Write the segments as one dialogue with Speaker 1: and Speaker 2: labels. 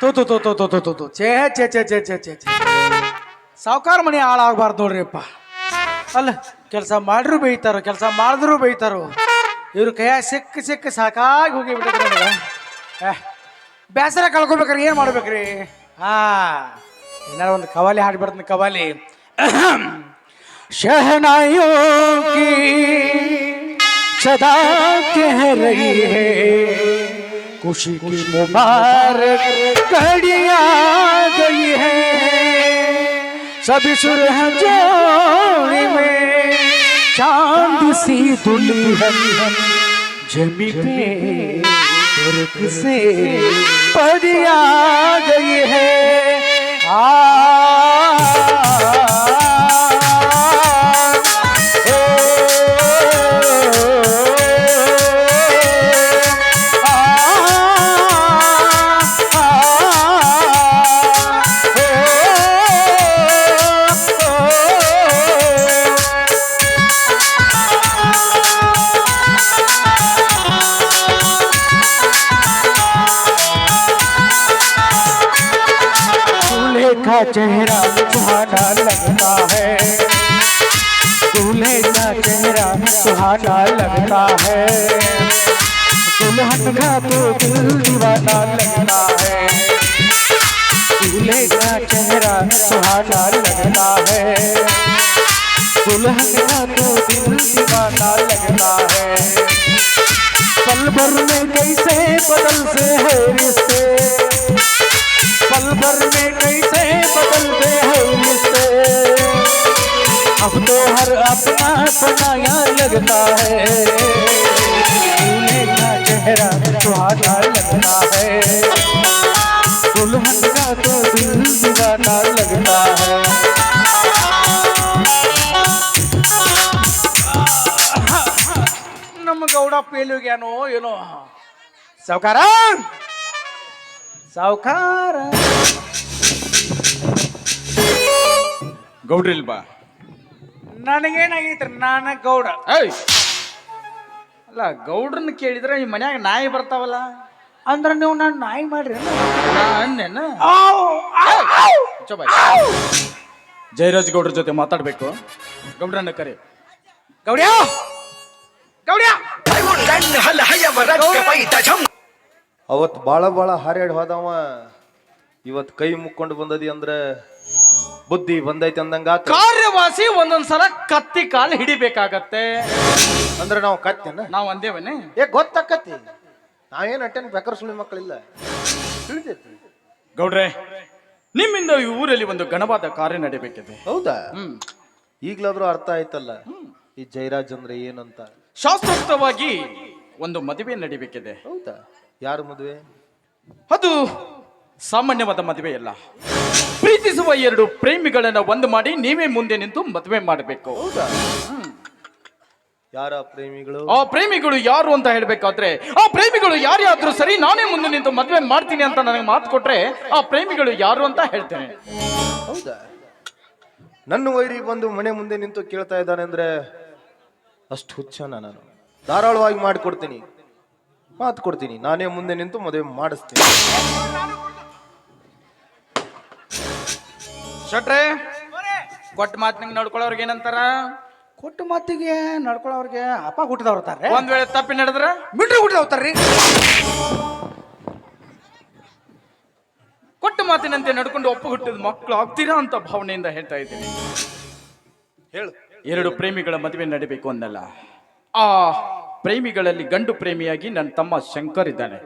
Speaker 1: ತೂ ತು ತು ತು ತು ತು ತು ತು ಛೇ ಛೇ ಛೇ ಛೇ ಛೇ ಛೇ ಛೇ ಸಾವುಕಾರ ಮನೆ ಹಾಳಾಗಬಾರ್ದು ನೋಡ್ರಿಪ್ಪ ಅಲ್ಲ ಕೆಲಸ ಮಾಡ್ರು ಬೈತಾರೋ ಕೆಲಸ ಮಾಡಿದ್ರು ಬೈತಾರೋ ಇವ್ರ ಕೈಯ ಸಿಕ್ಕ ಸಿಕ್ಕ ಸಾಕಾಗಿ ಹೋಗಿ ಬಿಟ್ಟಿದ್ರು ನನಗೆ ಏ, ಬೇಸರ ಕಳ್ಕೊಬೇಕ್ರಿ ಏನು ಮಾಡ್ಬೇಕ್ರಿ ಹಾ ಏನಾರ ಒಂದು ಕವಾಲಿ ಹಾಡ್ಬಿಡ್ತೀನಿ ಕವಾಲಿ ಶಹನಾಯೋ की सदा कह रही है खुशी की मुबारक घड़िया गई है। सभी सुरह जोड़ी में चाँद सी दुल्हन जमी पे तुर्क से परिया गई है। दूल्हे लगता है। दुल्हन का तो दिल दीवाना लगता है। दूल्हे का चेहरा सुहाना लगता है। दुल्हन का तो दिल दीवाना लगता है। पल भर में कैसे बदल से है रिश्ते। पल भर में कैसे बदलते हैं रिश्ते। अब तो हर अपना बनाया लगता है दूल्हे का चेहरा सुहाना लगता है दुल्हन का तो दिल दीवाना लगता है ನಮ್ಮ ಗೌಡ ಪೇಲುಗ್ಯಾನೋ ಏನೋ ಸಾವುಕಾರ ಸಾವುಕಾರ
Speaker 2: ಗೌಡ್ರಿಲ್ಬಾ
Speaker 1: ನನಗೇನಾಗೈತ್ರಿ? ನಾನ ಗೌಡ.
Speaker 2: ಏಯ್! ಅಲ್ಲ ಗೌಡ್ರನ್ನ ಕೇಳಿದ್ರೆ ಈ ಮನ್ಯಾಗ ನಾಯಿ ಬರ್ತಾವಲ್ಲ?
Speaker 1: ಅಂದ್ರ ನೀವು ನನ್ನ ನಾಯಿ ಮಾಡ್ರಿ.
Speaker 2: ನಾ ಅಂದೇನ ಚೊಬಾಯ್ ಜಯರಾಜ್ ಗೌಡ್ರ ಜೊತೆ ಮಾತಾಡ್ಬೇಕು. ಗೌಡ್ರನ್ನ ಕರೆ.
Speaker 1: ಗೌಡ್ಯ! ಗೌಡ್ಯ!
Speaker 3: ಅವತ್ ಬಾಳ ಬಾಳ ಹಾರ್ಯಾಡ್ ಹೋದವ. ಇವತ್ ಕೈ ಮುಕ್ಕೊಂಡು ಬಂದದಿ ಅಂದ್ರ ಬುದ್ಧಿ ಒಂದೈತೆ ಅಂದಂಗ
Speaker 2: ಕಾರ್ಯವಾಸಿ ಒಂದೊಂದ್ಸಲ ಕತ್ತಿ ಕಾಲು ಹಿಡಿಬೇಕಾಗತ್ತೆ.
Speaker 3: ಅಂದ್ರೆ ನಾವು ಕತ್ತಿನ?
Speaker 2: ನಾವು ಅಂದೇವನೇ?
Speaker 3: ಏ ಗೊತ್ತಾಕತಿ ನಾವೇನ್ ಅಟ್ಟೆನ್ ಬೆಕರ್ ಸುಳಿ ಮಕ್ಕಳಿಲ್ಲ. ತಿಳಿದೈತಿ
Speaker 2: ಗೌಡ್ರೆ ನಿಮ್ಮಿಂದ ಈ ಊರಲ್ಲಿ ಒಂದು ಘನವಾದ ಕಾರ್ಯ ನಡೀಬೇಕಿದೆ.
Speaker 3: ಹೌದಾ?
Speaker 2: ಹ್ಮ್.
Speaker 3: ಈಗ್ಲಾದ್ರೂ ಅರ್ಥ ಆಯ್ತಲ್ಲ? ಈ ಜೈರಾಜ್ ಅಂದ್ರೆ ಏನಂತ?
Speaker 2: ಶಾಸ್ತ್ರೋಕ್ತವಾಗಿ ಒಂದು ಮದುವೆ ನಡಿಬೇಕಿದೆ.
Speaker 3: ಹೌದಾ? ಯಾರು ಮದುವೆ?
Speaker 2: ಅದು ಸಾಮಾನ್ಯವಾದ ಮದುವೆ ಅಲ್ಲ ಪ್ರೀತಿಸುವ ಎರಡು ಪ್ರೇಮಿಗಳನ್ನ ಒಂದು ಮಾಡಿ ನೀವೇ ಮುಂದೆ ನಿಂತು ಮದುವೆ ಮಾಡಬೇಕು.
Speaker 3: ಹೌದಾ? ಯಾರ ಪ್ರೇಮಿಗಳು?
Speaker 2: ಆ ಪ್ರೇಮಿಗಳು ಯಾರು ಅಂತ ಹೇಳ್ಬೇಕಾದ್ರೆ ಆ ಪ್ರೇಮಿಗಳು ಯಾರ್ಯಾದ್ರೂ ಸರಿ ನಾನೇ ಮುಂದೆ ನಿಂತು ಮದುವೆ ಮಾಡ್ತೀನಿ ಅಂತ ನನಗೆ ಮಾತು ಕೊಟ್ರೆ ಆ ಪ್ರೇಮಿಗಳು ಯಾರು ಅಂತ ಹೇಳ್ತೇನೆ.
Speaker 3: ಹೌದಾ? ನನ್ನ ವೈರಿ ಬಂದು ಮನೆ ಮುಂದೆ ನಿಂತು ಕೇಳ್ತಾ ಇದ್ದಾನೆ ಅಂದ್ರೆ ಅಷ್ಟು ಹುಚ್ಚ ನಾನು. ಧಾರಾಳವಾಗಿ ಮಾಡಿಕೊಡ್ತೀನಿ. ಮಾತು ಕೊಡ್ತೀನಿ. ನಾನೇ ಮುಂದೆ ನಿಂತು ಮದುವೆ ಮಾಡಿಸ್ತೀನಿ.
Speaker 2: ಶಟ್ರೆ? ಕೊಟ್ಟ ಮಾತಿನಂಗೆ ನಡ್ಕೊಳ್ಳೋರ್ಗೆ ಏನಂತಾರ?
Speaker 1: ಕೊಟ್ಟ ಮಾತಿಗೆ ನಡ್ಕೊಳ್ಳೋರ್ಗೆ ಅಪ್ಪ ಹುಟ್ಟಿದವ್ರತಾರೆ
Speaker 2: ಒಂದ್ ವೇಳೆ ತಪ್ಪಿ ನಡೆದ್ರ?
Speaker 1: ಮಿಟ್ರಿ ಹುಟ್ಟಿದವ್ತಾರ್ರಿ
Speaker 2: ಕೊಟ್ಟ ಮಾತಿನಂತೆ ನಡ್ಕೊಂಡು ಒಪ್ಪು ಹುಟ್ಟಿದ ಮಕ್ಕಳು ಆಗ್ತೀರಾ ಅಂತ ಭಾವನೆಯಿಂದ ಹೇಳ್ತಾ ಇದ್ದೀನಿ.
Speaker 3: ಹೇಳು.
Speaker 2: ಎರಡು ಪ್ರೇಮಿಗಳ ಮದುವೆ ನಡಿಬೇಕು ಅನ್ನಲ್ಲ. ಆ ಪ್ರೇಮಿಗಳಲ್ಲಿ ಗಂಡು ಪ್ರೇಮಿಯಾಗಿ ನನ್ನ ತಮ್ಮ ಶಂಕರ್ ಇದ್ದಾನೆ.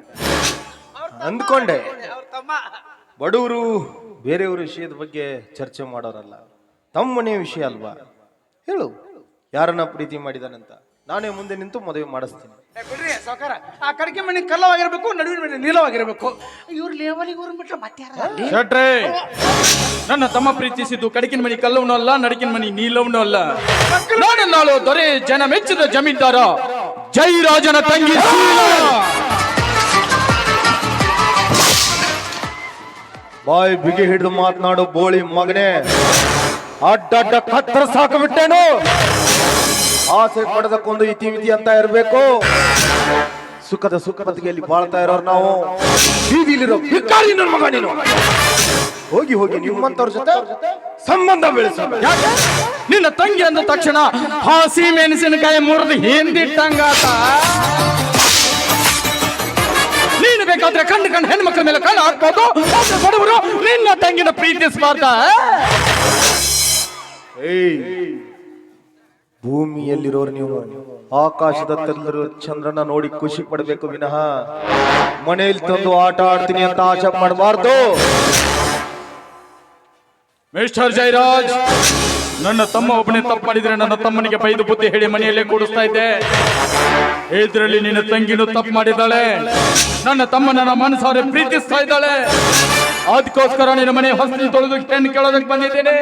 Speaker 3: ಅಂದ್ಕೊಂಡೆ. ಬಡವರು ಬೇರೆಯವ್ರ ವಿಷಯದ ಬಗ್ಗೆ ಚರ್ಚೆ ಮಾಡೋರಲ್ಲ. ತಮ್ಮ ಮನೆ ವಿಷಯ ಅಲ್ವಾ? ಹೇಳು. ಯಾರನ್ನ ಪ್ರೀತಿ ಮಾಡಿದಾನಂತ? ನಾನೇ ಮುಂದೆ ನಿಂತು ಮದುವೆ ಮಾಡಿಸ್ತೀನಿ.
Speaker 1: ಬಿಡ್ರಿ ಸಾವುಕಾರ. ಆ ಕಡಿಕೆ ಮನೆ ಕಲ್ಲವಾಗಿರ್ಬೇಕು ನಡುವಿನ ಮನೆ ನೀಲವಾಗಿರ್ಬೇಕು. ಇವ್ರ ಲೇವಲಿಗೆ ಊರ್ ಬಿಟ್ರೆ ಮತ್ತೆ ಯಾರ
Speaker 2: ಶಟ್ರೆ! ನನ್ನ ತಮ್ಮ ಪ್ರೀತಿಸಿದ್ದು ಕಡಕಿನ ಮನೆ ಕಲ್ಲವನು ಅಲ್ಲ ನಡಕಿನ ಮನಿ ನೀಲವನು ಅಲ್ಲ. ನಾನು ನಾಳು ದೊರೆ ಜನ ಮೆಚ್ಚಿದ ಜಮೀನ್ದಾರ. ಜೈರಾಜನ ತಂಗಿ
Speaker 3: ಬಾಯ್ ಬಿಗಿ ಹಿಡಿದು ಮಾತನಾಡು ಬೋಳಿ ಮಗನೇ. ಅಡ್ಡ ಅಡ್ಡ ಕತ್ತರ ಸಾಕಬಿಟ್ಟೇನು ಆಸೆ ಪಡೆದಕ್ಕೊಂದು ಇತಿ ಮಿತಿ ಅಂತ ಇರಬೇಕು. ಸುಖದ ಸುಖಪತಿಗೆಯಲ್ಲಿ ಬಾಳ್ತಾ ಇರೋರು ನಾವು. ಬೀದಿಲಿರೋ ಭಿಕ್ಕಾರಿ ನನ್ನ ಮಗ ನೀನು. ಹೋಗಿ ಹೋಗಿ ನಿಮ್ಮಂತವ್ರ ಜೊತೆ ಸಂಬಂಧ ಬೆಳೆಸ.
Speaker 2: ನಿನ್ನ ತಂಗಿ ಅಂದ ತಕ್ಷಣ ಹಸಿ ಮೆಣಸಿನಕಾಯಿ ಮುರಿದು ಹಿಂದಿಟ್ಟಂಗಾತ. ಬೇಕಾದ್ರೆ ಕಂಡು ಕಂಡು ಹೆಣ್ಮಕ್ಳ ಮೇಲೆ ಕಣ್ಣು ಹಾಕ್ಬೋದು. ಬಡವರು ನಿನ್ನ ತಂಗಿನ ಪ್ರೀತಿ
Speaker 3: ಏಯ್ ಭೂಮಿಯಲ್ಲಿರೋರು ನೀವು. ಆಕಾಶದತ್ತಲ್ಲಿರೋ ಚಂದ್ರನ ನೋಡಿ ಖುಷಿ ಪಡಬೇಕು ವಿನಃ. ಮನೆಯಲ್ಲಿ ತಂದು ಆಟ ಆಡ್ತೀನಿ ಅಂತ ಆಶೆ ಮಾಡಬಾರ್ದು
Speaker 2: ಮಿಸ್ಟರ್ ಜಯರಾಜ್ ನನ್ನ ತಮ್ಮ ಒಬ್ಬನೇ ತಪ್ಪು ಮಾಡಿದ್ರೆ ನನ್ನ ತಮ್ಮನಿಗೆ ಬೈದು ಬುದ್ಧಿ ಹೇಳಿ ಮನೆಯಲ್ಲೇ ಕೂಡಿಸ್ತಾ ಇದ್ದೆ. ಇದ್ರಲ್ಲಿ ನಿನ್ನ ತಂಗಿನೂ ತಪ್ಪು ಮಾಡಿದ್ದಾಳೆ. ನನ್ನ ತಮ್ಮ ನನ್ನ ಮನಸಾರೆ ಪ್ರೀತಿಸ್ತಾ ಇದ್ದಾಳೆ. ಅದಕ್ಕೋಸ್ಕರ ನಿನ್ನ ಮನೆ ಹೊಸಲಿ ತೊಳೆದು ಹೆಣ್ಣು ಕೇಳೋದಕ್ಕೆ ಬಂದಿದ್ದೇನೆ.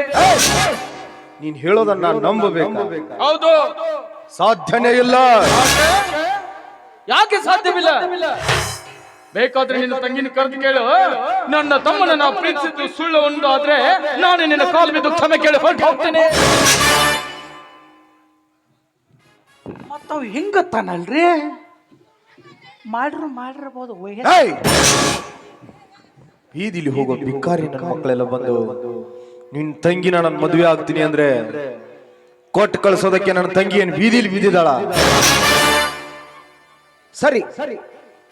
Speaker 3: ನೀನ್ ಹೇಳೋದನ್ನ ನಂಬಬೇಕು?
Speaker 2: ಹೌದು.
Speaker 3: ಸಾಧ್ಯನೇ ಇಲ್ಲ.
Speaker 2: ಯಾಕೆ ಸಾಧ್ಯವಿಲ್ಲ? ಬೇಕಾದ್ರೆ ನಿನ್ನ ತಂಗಿನ ಕರೆದು ಕೇಳು. ನನ್ನ ತಮ್ಮನ ಪ್ರೀತಿಸಿದ್ದು ಸುಳ್ಳು ಒಂದು ಆದ್ರೆ ನಾನು ನಿನ್ನ ಕಾಲು ಬಿದ್ದು ಕ್ಷಮೆ ಕೇಳಿ ಹೊರಟು ಹೋಗ್ತೇನೆ.
Speaker 1: ಮತ್ತವ್ ಹೆಂಗತ್ತಾನಲ್ರಿ? ಮಾಡ್ರು ಮಾಡಿರ್ಬೋದು
Speaker 3: ಏಯ್! ಬೀದಿಲಿ ಹೋಗೋ ಭಿಕ್ಕಾರಿ ನನ್ನ ಮಕ್ಕಳೆಲ್ಲ ಬಂದು ನಿನ್ ತಂಗಿನ ನಾನು ಮದುವೆ ಆಗ್ತೀನಿ ಅಂದ್ರೆ ಕೊಟ್ಟು ಕಳ್ಸೋದಕ್ಕೆ ನನ್ನ ತಂಗಿ ಏನ್ ಬೀದಿಲಿ ಬಿದ್ದಿದ್ದಾಳ ಸರಿ.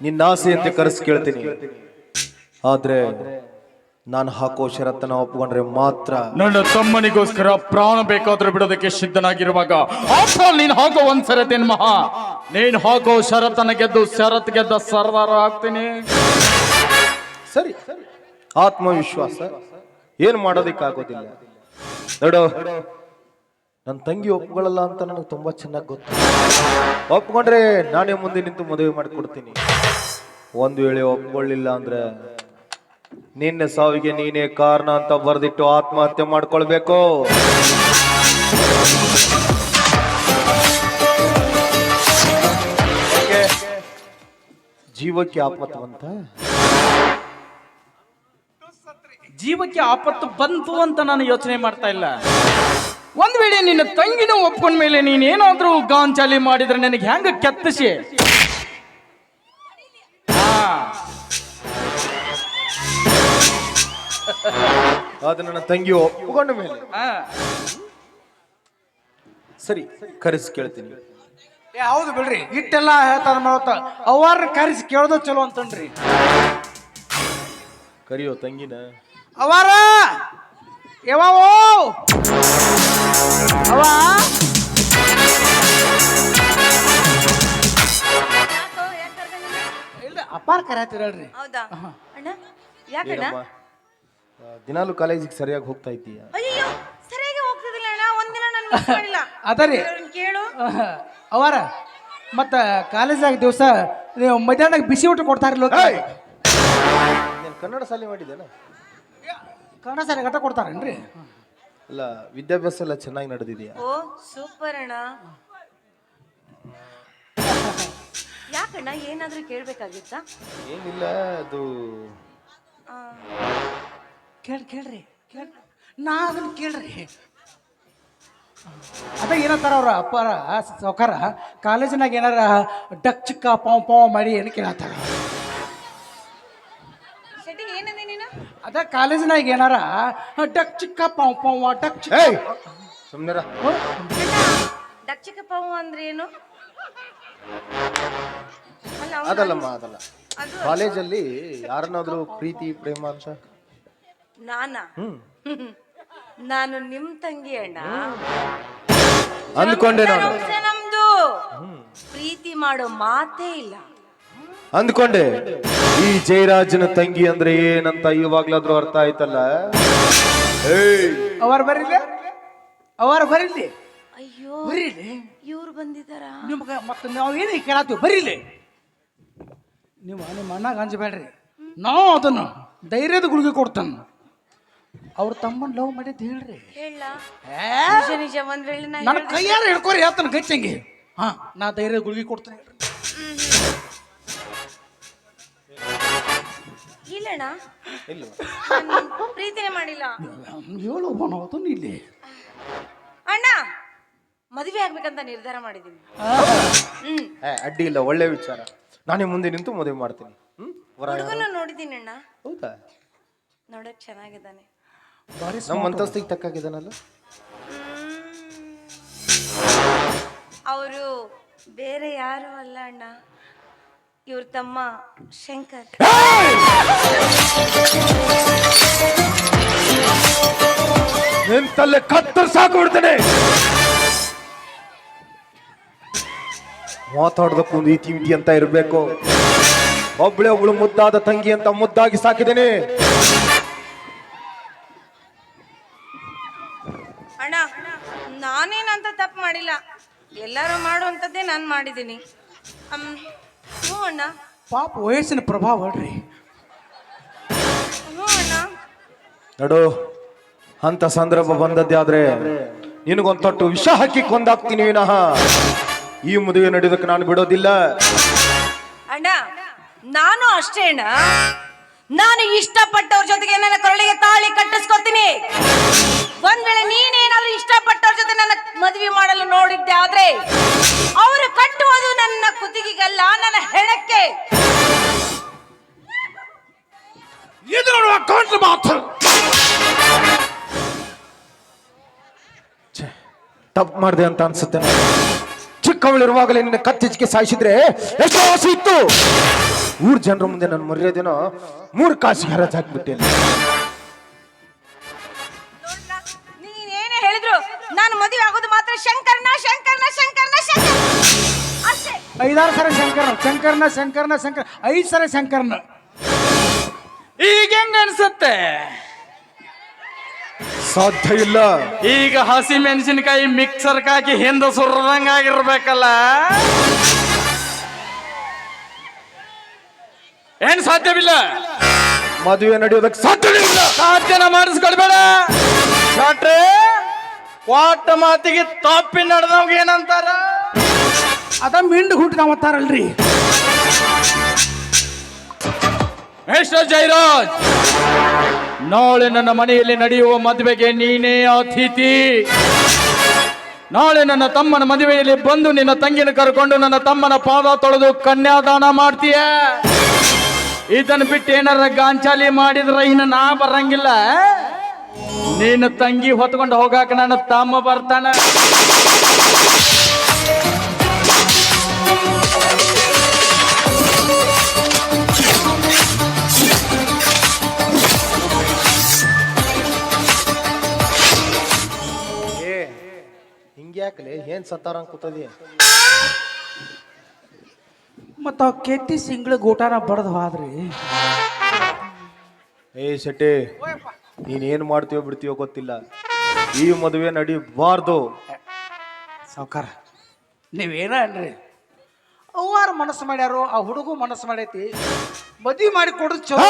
Speaker 3: ನಿನ್ನ ಆಸೆಯಂತೆ ಕರೆಸಿ ಕೇಳ್ತೀನಿ. ಆದ್ರೆ ನಾನು ಹಾಕೋ ಷರತ್ತನ್ನ ಒಪ್ಕೊಂಡ್ರೆ ಮಾತ್ರ
Speaker 2: ನನ್ನ ತಮ್ಮನಿಗೋಸ್ಕರ ಪ್ರಾಣ ಬೇಕಾದ್ರೂ ಬಿಡೋದಕ್ಕೆ ಸಿದ್ಧನಾಗಿರುವಾಗ ಆಫ್ಟರ್ ನೀನ್ ಹಾಕೋ ಒಂದ್ ಸರತೇನ್ ಮಹಾ. ನೀನ್ ಹಾಕೋ ಷರತ್ತನ ಗೆದ್ದು ಶರತ್ ಗೆದ್ದ ಸರ್ದಾರ ಆಗ್ತೀನಿ.
Speaker 3: ಸರಿ. ಆತ್ಮವಿಶ್ವಾಸ. ಏನ್ ಮಾಡೋದಿಕ್ಕಾಗೋದಿಲ್ಲ. ನೋಡು ನನ್ನ ತಂಗಿ ಒಪ್ಕೊಳ್ಳಲ್ಲ ಅಂತ ನನಗೆ ತುಂಬಾ ಚೆನ್ನಾಗಿ ಗೊತ್ತು. ಒಪ್ಕೊಂಡ್ರೆ ನಾನೇ ಮುಂದೆ ನಿಂತು ಮದುವೆ ಮಾಡಿಕೊಡ್ತೀನಿ. ಒಂದು ವೇಳೆ ಒಪ್ಕೊಳ್ಳಿಲ್ಲ ಅಂದ್ರೆ ನಿನ್ನ ಸಾವಿಗೆ ನೀನೇ ಕಾರಣ ಅಂತ ಬರೆದಿಟ್ಟು ಆತ್ಮಹತ್ಯೆ ಮಾಡ್ಕೊಳ್ಬೇಕು. ಜೀವಕ್ಕೆ ಆಪತ್ತು ಅಂತ
Speaker 2: ಜೀವಕ್ಕೆ ಆಪತ್ತು ಬಂತು ಅಂತ ನಾನು ಯೋಚನೆ ಮಾಡ್ತಾ ಇಲ್ಲ. ಒಂದ್ ವೇಳೆ ನಿನ್ನ ತಂಗಿನ ಒಪ್ಕೊಂಡ ಮೇಲೆ ನೀನೇನಾದ್ರೂ ಗಾಂಚಾಲಿ ಮಾಡಿದ್ರೆ ನನಗೆ ಹೆಂಗ ಕೆತ್ತಿಸಿ? ಹಾ.
Speaker 3: ಅದು ನನ್ನ ತಂಗಿ ಒಪ್ಕೊಂಡ ಮೇಲೆ.
Speaker 2: ಹಾ.
Speaker 3: ಸರಿ ಕರೆಸಿ ಕೇಳ್ತೀನಿ.
Speaker 1: ಏ ಹೌದು ಬಿಡ್ರಿ ಇಟ್ಟೆಲ್ಲ ಹೇಳ್ತಾರ ಮಾವತ್ತ. ಅವ್ರ ಕರೆಸಿ ಕೇಳೋದು ಚಲೋ ಅಂತನ್ರಿ
Speaker 3: ಕರಿಯೋ ತಂಗಿನ.
Speaker 1: ಅವಾರ ಯಾವೋ ಅವ? ಇಲ್ಲ ಅಪ್ಪಾರ ಕರೆಯತ್ತಿರಲ್ರಿ
Speaker 4: ಹೌದಾ? ಅಣ್ಣ ಯಾಕಣ್ಣ?
Speaker 3: ದಿನಾಲು ಕಾಲೇಜಿಗೆ ಸರಿಯಾಗಿ ಹೋಗ್ತಾ ಇದ್ದೀಯ?
Speaker 4: ಅಯ್ಯೋ ಸರಿಯಾಗಿ ಹೋಗ್ತಿದಿಲ್ಲ ಅಣ್ಣ ಒಂದಿನ ನಾನು ಮಿಸ್ ಮಾಡಿಲ್ಲ.
Speaker 1: ಅದರಿ
Speaker 4: ಅವ್ರನ್ನ ಕೇಳು.
Speaker 1: ಅವಾರ ಮತ್ತ ಕಾಲೇಜಾಗ ದಿವಸ ನೀವು ಮಧ್ಯಾಹ್ನಕ್ಕೆ ಬಿಸಿ ಊಟ ಕೊಡ್ತಾರಲ್ಲ
Speaker 3: ನೀನು ಕನ್ನಡ ಸಾಲಿ ಮಾಡಿದ್ದೇನ
Speaker 1: ಕನ್ನಡ ಸರಿ ಗಟ್ಟ ಕೊಡ್ತಾರೇನ್ರಿ?
Speaker 3: ಅಲ್ಲ ವಿದ್ಯಾಭ್ಯಾಸ ಎಲ್ಲ ಚೆನ್ನಾಗಿ ನಡೆದಿದೆಯಾ?
Speaker 4: ಓ ಸೂಪರ್ ಅಣ್ಣ. ಯಾಕಣ್ಣ ಏನಾದ್ರೂ ಕೇಳ್ಬೇಕಾಗಿತ್ತಾ?
Speaker 3: ಏನಿಲ್ಲ ಅದು
Speaker 4: ಕೇಳಿ
Speaker 1: ಕೇಳ್ ಕೇಳ್ರಿ ಕೇಳ್ ನಾ ಅದನ್ನ ಕೇಳ್ರಿ. ಅದ ಏನಂತಾರ ಅವ್ರ ಅಪ್ಪಾರ ಸೌಕಾರ ಕಾಲೇಜಿನಾಗ ಏನಾರ ಡಕ್ ಚಿಕ್ಕ ಪಾವ್ ಪಾವ್ ಮಾಡಿ ಏನು ಕೇಳತ್ತಾರ
Speaker 4: ಶೆಟ್ಟಿ ಏನಂದೆ ನೀನು
Speaker 1: ಅದ ಕಾಲೇಜಿನಾಗ ಏನಾರ ಡಕ್ ಚಿಕ್ಕ ಪಾವ್ ಪಾವ್ ಡಕ್ ಚಿಕ್ಕ
Speaker 3: ಏಯ್! ಚಿಕ್ಕ
Speaker 4: ಡಕ್ ಅಂದ್ರೆ ಏನು?
Speaker 3: ಅದಲ್ಲಮ್ಮ ಅದಲ್ಲ.
Speaker 4: ಅದು
Speaker 3: ಕಾಲೇಜಲ್ಲಿ ಯಾರನ್ನಾದ್ರೂ ಪ್ರೀತಿ ಪ್ರೇಮ ಅಂತ?
Speaker 4: ನಾನಾ? ನಾನು ನಿಮ್ ತಂಗಿ ಅಣ್ಣ.
Speaker 3: ಅಂದ್ಕೊಂಡೆ ನಾನು.
Speaker 4: ನಮ್ದು. ಪ್ರೀತಿ ಮಾಡೋ ಮಾತೇ ಇಲ್ಲ.
Speaker 3: ಅಂದ್ಕೊಂಡೆ. ಈ ಜಯರಾಜನ ತಂಗಿ ಅಂದ್ರೆ ಏನಂತ ಇವಾಗ್ಲಾದ್ರೂ ಅರ್ಥ ಆಯ್ತಲ್ಲ?
Speaker 1: ಅವರ್ ಬರಿಲ್ಲ ಅವರ್ ಬರಿಲಿ?
Speaker 4: ಅಯ್ಯೋ
Speaker 1: ಬರೀಲಿ?
Speaker 4: ಇವ್ರು ಬಂದಿದಾರ
Speaker 1: ನಿಮ್ಗೆ ಮತ್ತೆ ನಾವು ಏನು ಕೇಳತ್ತೀವಿ ಬರೀಲಿ? ನೀವು ನಿಮ್ಮ ಅಣ್ಣಗೆ ಅಂಜಬೇಡ್ರಿ ನಾವು ಅದನ್ನು ಧೈರ್ಯದ ಗುಳಿಗೆ ಕೊಡ್ತಾನ. ಅವ್ರ ತಮ್ಮನ್ ಲವ್ ಮಾಡಿದ್ ಹೇಳ್ರಿ.
Speaker 4: ನಿಜ ನಿಜ. ಒಂದ್ ವೇಳೆ ನಾ
Speaker 1: ನನ್ನ ಕೈಯಾರ ಹಿಡ್ಕೊರಿ ಹೇಳ್ತಾನ ಗಚ್ಚಂಗೆ ಹಾ ನಾ ಧೈರ್ಯದ ಗುಳಿಗೆ ಕೊಡ್ತೇನೆ ಹೇಳ್ರಿ.
Speaker 4: ಇಲ್ಲಣ್ಣ?
Speaker 3: ಇಲ್ಲ.
Speaker 4: ನಾನು ಪ್ರೀತಿನೇ ಮಾಡಿಲ್ಲ.
Speaker 1: ಹೇಳು ಅವತ್ತು ಇಲ್ಲಿ.
Speaker 4: ಅಣ್ಣ ಮದುವೆ ಆಗ್ಬೇಕಂತ ನಿರ್ಧಾರ ಮಾಡಿದೀನಿ ಹ್ಮ್.
Speaker 3: ಏ, ಅಡ್ಡಿ ಇಲ್ಲ ಒಳ್ಳೆ ವಿಚಾರ. ನಾನೇ ಮುಂದೆ ನಿಂತು ಮದುವೆ ಮಾಡ್ತೀನಿ. ಹ್ಮ್?
Speaker 4: ಹುಡುಗನ ನೋಡಿದ್ದೀನಿ ಅಣ್ಣ.
Speaker 3: ಹೌದಾ?
Speaker 4: ನೋಡಕ್ ಚೆನ್ನಾಗಿದ್ದಾನೆ.
Speaker 3: ನಮ್ಮ ಅಂತಸ್ತಿಗೆ ತಕ್ಕಾಗಿದ್ದಾನಲ್ಲ?
Speaker 4: ಅವರು ಬೇರೆ ಯಾರು ಅಲ್ಲ ಅಣ್ಣ. ಇವ್ರ ತಮ್ಮ ಶಂಕರ್.
Speaker 3: ನಿಂತಲ್ಲೇ ಕತ್ತರಿಸಾಕು ಬಿಡ್ತೇನೆ. ಮಾತಾಡೋದಕ್ಕೂ ಇತಿ ಮಿತಿ ಅಂತ ಇರಬೇಕು. ಒಬ್ಳೆ ಒಬ್ಳು ಮುದ್ದಾದ ತಂಗಿ ಅಂತ ಮುದ್ದಾಗಿ ಸಾಕಿದ್ದೇನೆ.
Speaker 4: ಅಣ್ಣ ನಾನೇನಂತ ತಪ್ಪು ಮಾಡಿಲ್ಲ. ಎಲ್ಲರೂ ಮಾಡುವಂಥದ್ದೇ ನಾನು ಮಾಡಿದ್ದೀನಿ. ಹ್ಞೂ ಅಣ್ಣ.
Speaker 1: ಪಾಪ ವಯಸ್ಸಿನ ಪ್ರಭಾವ ಅಲ್ರಿ
Speaker 4: ಹ್ಞೂ ಅಣ್ಣ.
Speaker 3: ನಡು ಅಂತ ಸಂದರ್ಭ ಬಂದದ್ದೇ ಆದ್ರೆ ನಿನಗೊಂದು ತೊಟ್ಟು ವಿಷ ಹಾಕಿ ಕೊಂದಾಕ್ತೀನಿ ವಿನಃ. ಈ ಮದುವೆ ನಡೆಯೋದಕ್ಕೆ ನಾನು ಬಿಡೋದಿಲ್ಲ.
Speaker 4: ಅಣ್ಣ ನಾನು ಅಷ್ಟೇ ಅಣ್ಣ. ನಾನು ಇಷ್ಟಪಟ್ಟವ್ರ ಜೊತೆಗೆ ನನ್ನ ಕೊರಳಿಗೆ ತಾಳಿ ಕಟ್ಟಿಸ್ಕೊತೀನಿ ಒಂದ್ ವೇಳೆ ನೀನೇನಾದ್ರೂ ಇಷ್ಟಪಟ್ಟವ್ರ ಜೊತೆ ನನ್ನ ಮದುವೆ ಮಾಡಲು ನೋಡಿದ್ದೆ, ಆದ್ರೆ ಅವರು ಕಟ್ಟುವುದು ನನ್ನ ಕುತ್ತಿಗೆಗಲ್ಲ, ನನ್ನ ಹೆಣಕ್ಕೆ.
Speaker 1: ಇದು
Speaker 3: ತಪ್ಪು ಮಾಡಿದೆ ಅಂತ ಅನ್ಸುತ್ತೆ. ಚಿಕ್ಕವಳಿರುವಾಗಲೇ ನಿನ್ನ ಕತ್ತಿಚ್ಚಿಗೆ ಸಾಯಿಸಿದ್ರೆ ಎಷ್ಟು ಆಸೆ ಇತ್ತು. ಊರ್ ಜನರ ಮುಂದೆ ನನ್ನ ಮರ್ಯಾದೆನೋ ಮೂರು ಕಾಸಿಗೆ ಹರಾಜ್ ಹಾಕ್ಬಿಟ್ಟೆ
Speaker 4: ಶಂಕರ್ನ ಶಂಕರ್ನ ಶಂಕರ್ನ ಶಂಕರ್. ಅಷ್ಟೇ.
Speaker 1: ಐದಾರು ಸರ ಶಂಕರನ ಶಂಕರನ ಶಂಕರನ ಶಂಕರ ಐದು ಸರ ಶಂಕರ್ನ.
Speaker 2: ಈಗ ಹೆಂಗ ಅನ್ಸುತ್ತೆ?
Speaker 3: ಸಾಧ್ಯ ಇಲ್ಲ.
Speaker 2: ಈಗ ಹಸಿ ಮೆಣಸಿನಕಾಯಿ ಮಿಕ್ಸರ್ ಹಾಕಿ ಹಿಂದೆ ಸುರದಂಗ ಆಗಿರ್ಬೇಕಲ್ಲ. ಏನ್ ಸಾಧ್ಯವಿಲ್ಲ?
Speaker 3: ಮದುವೆ ನಡೆಯೋದಕ್ಕೆ ಸಾಧ್ಯವಿಲ್ಲ
Speaker 2: ಸಾಧ್ಯನ ಮಾಡಿಸ್ಕೊಳ್ಬೇಡ. ಶಾಟ್ರೆ ವಾಟ ಮಾತಿಗೆ ತಪ್ಪಿ ನಡೆದವ್ಗೆ ಏನಂತಾರ?
Speaker 1: ಅದ ಮಿಂಡ್ ಹುಟ್ಟಿದ ಅಂತಾರಲ್ರಿ.
Speaker 2: ಎಷ್ಟು ಜೈರಾಜ್ ನಾಳೆ ನನ್ನ ಮನೆಯಲ್ಲಿ ನಡೆಯುವ ಮದುವೆಗೆ ನೀನೇ ಅತಿಥಿ. ನಾಳೆ ನನ್ನ ತಮ್ಮನ ಮದುವೆಯಲ್ಲಿ ಬಂದು ನಿನ್ನ ತಂಗಿನ ಕರ್ಕೊಂಡು ನನ್ನ ತಮ್ಮನ ಪಾದ ತೊಳೆದು ಕನ್ಯಾದಾನ ಮಾಡ್ತೀಯ? ಇದನ್ನು ಬಿಟ್ಟು ಏನಾರ ಗಾಂಚಾಲಿ ಮಾಡಿದ್ರೆ ಇನ್ನು ನಾ ಬರಂಗಿಲ್ಲ ನೀನು ತಂಗಿ ಹೊತ್ಕೊಂಡು ಹೋಗಾಕ ನನ್ನ ತಮ್ಮ ಬರ್ತಾನ.
Speaker 3: ಏ ಹಿಂಗ್ಯಾಕಲೆ? ಏನ್ ಸತ್ತಾರ ಕೂತದಿ?
Speaker 1: ಮತ್ತ ಅವ್ ಕೆತ್ತಿ ಸಿಂಗ್ಳ ಗೋಟಾನ ಬಡದ್ ಹೋದ್ರಿ.
Speaker 3: ಏ ಶೆಟ್ಟಿ. ನೀನ್ ಮಾಡ್ತೀಯೋ ಬಿಡ್ತೀಯೋ ಬಿಡ್ತೀವೋ ಗೊತ್ತಿಲ್ಲ. ಈ ಮದುವೆ ನಡಿಬಾರ್ದು.
Speaker 1: ಸಾವುಕಾರ ನೀವೇನ ಅನ್ರಿ? ಅವ್ವಾರು ಮನಸ್ಸು ಮಾಡ್ಯಾರು ಆ ಹುಡುಗು ಮನಸ್ಸು ಮಾಡೈತಿ ಮದ್ವಿ ಮಾಡಿ ಕೊಡೋದು ಚಲೋ!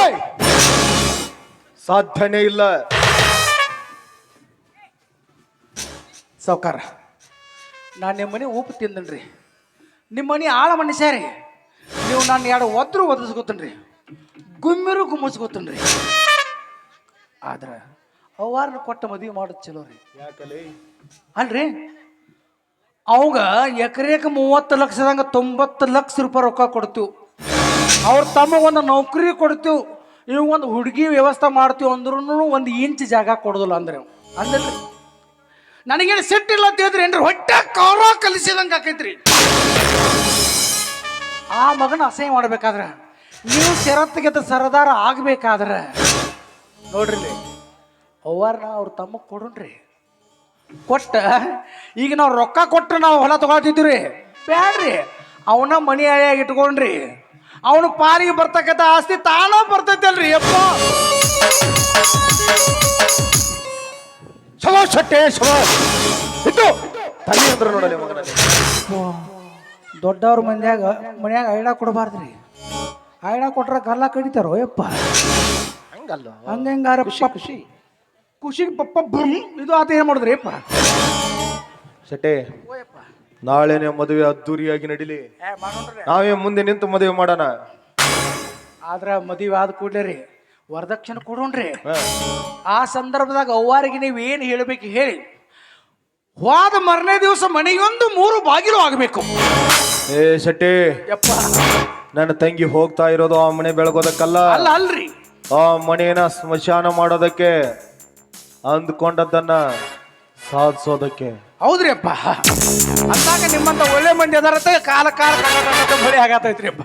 Speaker 3: ಸಾಧ್ಯನೇ ಇಲ್ಲ.
Speaker 1: ಸಾವುಕಾರ ನಾನು ನಿಮ್ಮ ಮನೆ ಉಪ್ಪು ತಿಂದನ್ರಿ. ನಿಮ್ಮ ಮನೆ ಆಳ ಮನುಷ್ಯ ರೀ. ನೀವು ನಾನು ಎರಡು ಒದ್ರು ಒದಿಸ್ಕೊತನ್ರಿ ಗುಮ್ಮಿರು ಗುಮ್ಮಿಸ್ಕೊತನ್ರಿ. ಆದ್ರೆ ಅವ್ವಾರನ್ನ ಕೊಟ್ಟ ಮದುವೆ ಮಾಡೋದು ಚಲೋ ರೀ.
Speaker 3: ಯಾಕಲಿ?
Speaker 1: ಅಲ್ರಿ? ಅವಾಗ ಎಕರೆಗೆ ಮೂವತ್ತು ಲಕ್ಷದಂಗ ತೊಂಬತ್ತು ಲಕ್ಷ ರೂಪಾಯಿ ರೊಕ್ಕ ಕೊಡ್ತೀವಿ. ಅವ್ರ ತಮ್ಮ ಒಂದು ನೌಕರಿ ಕೊಡ್ತೀವಿ. ಇವ್ ಒಂದು ಹುಡುಗಿ ವ್ಯವಸ್ಥೆ ಮಾಡ್ತೀವಿ ಅಂದ್ರೂ ಒಂದು ಇಂಚ್ ಜಾಗ ಕೊಡೋದಿಲ್ಲ ಅಂದ್ರೆ. ಅಂದಲ್ರಿ? ನನಗೇನು ಸಿಟ್ಟಿಲ್ಲ ಅಂತ ಹೇಳಿದ್ರಿ ಏನ್ರಿ? ಹೊಟ್ಟೆ ಕೌರ ಕಲಿಸಿದಂಗೆ ಆಕೈತ್ರಿ. ಆ ಮಗನ ಅಸಹ್ಯ ಮಾಡ್ಬೇಕಾದ್ರೆ ನೀವು ಷರತ್ತಿಗೆದ ಸರದಾರ ಆಗ್ಬೇಕಾದ್ರೆ ನೋಡ್ರಿ ಇಲ್ಲಿ, ಅವ್ವಾರನ್ನ ಅವ್ರ ತಮ್ಮ ಕೊಡೋಣ್ರಿ. ಕೊಟ್ಟ ಈಗ ನಾವು ರೊಕ್ಕ ಕೊಟ್ಟು ನಾವು ಹೊಲ ತಗೊಳ್ತಿದ್ವಿ ಬ್ಯಾಡ್ರಿ. ಅವನ ಮನಿ ಹಳೆಯಾಗಿ ಇಟ್ಕೊಂಡ್ರಿ. ಅವನು ಪಾಲಿಗೆ ಬರ್ತಕ್ಕಂಥ ಆಸ್ತಿ ತಾನೋ ಬರ್ತೈತಲ್ರಿ ಯಪ್ಪ.
Speaker 3: ಚಲೋ ಶೆಟ್ಟೆ ಚಲೋ. ಇತ್ತು ತಲೆ ಅಂದ್ರೆ ನೋಡಲಿ
Speaker 1: ದೊಡ್ಡವ್ರ ಮಂದ್ಯಾಗ ಮನ್ಯಾಗ ಐಡ ಕೊಡಬಾರ್ದ್ರಿ. ಐಡಾ ಕೊಟ್ರೆ ಗಲ್ಲ ಕಡಿತಾರೋ ಯಪ್ಪ.
Speaker 3: ಹಂಗಲ್ಲ
Speaker 1: ಹಂಗಾರ ಖುಷಿ ಖುಷಿ. ಖುಷಿಗೆ ಪಪ್ಪ ಬುಮ್ ಇದು ಆತ ಏನು ಮಾಡಿದ್ರಿ? ಅಪ್ಪ
Speaker 3: ಶೆಟ್ಟೆ ನಾಳೆನೆ ಮದುವೆ ಅದ್ದೂರಿಯಾಗಿ ನಡಿಲಿ. ನಾವೇ ಮುಂದೆ ನಿಂತು ಮದುವೆ ಮಾಡೋಣ.
Speaker 1: ಆದ್ರ ಮದುವೆ ಆದ ಕೂಡಲೇ ರೀ ವರದಕ್ಷಿಣೆ ಕೊಡೋಣ್ರಿ.
Speaker 3: ಹಾ.
Speaker 1: ಆ ಸಂದರ್ಭದಾಗ ಅವ್ವಾರಿಗೆ ನೀವು ಏನು ಹೇಳಬೇಕು ಹೇಳಿ. ಹೋದ ಮರನೇ ದಿವಸ ಮನೆಯೊಂದು ಮೂರು ಬಾಗಿಲು ಆಗಬೇಕು.
Speaker 3: ಏ ಶೆಟ್ಟಿ
Speaker 1: ಯಪ್ಪ.
Speaker 3: ನನ್ನ ತಂಗಿ ಹೋಗ್ತಾ ಇರೋದು ಆ ಮನೆ ಬೆಳಗೋದಕ್ಕಲ್ಲ.
Speaker 1: ಅಲ್ಲ ಅಲ್ರಿ.
Speaker 3: ಆ ಮನೆಯನ್ನ ಸ್ಮಶಾನ ಮಾಡೋದಕ್ಕೆ ಅಂದ್ಕೊಂಡದ್ದನ್ನ ಸಾಧಿಸೋದಕ್ಕೆ.
Speaker 1: ಹೌದ್ರಿ ಅಪ್ಪ ಅಂದಾಗ ನಿಮ್ಮಂತ ಒಳ್ಳೆ ಮಂದಿ ಅದಾರತ್ತ ಕಾಲ ಕಾಲ ಕಾಲ ಬಳಿ ಆಗತೈತ್ರಿ ಅಪ್ಪ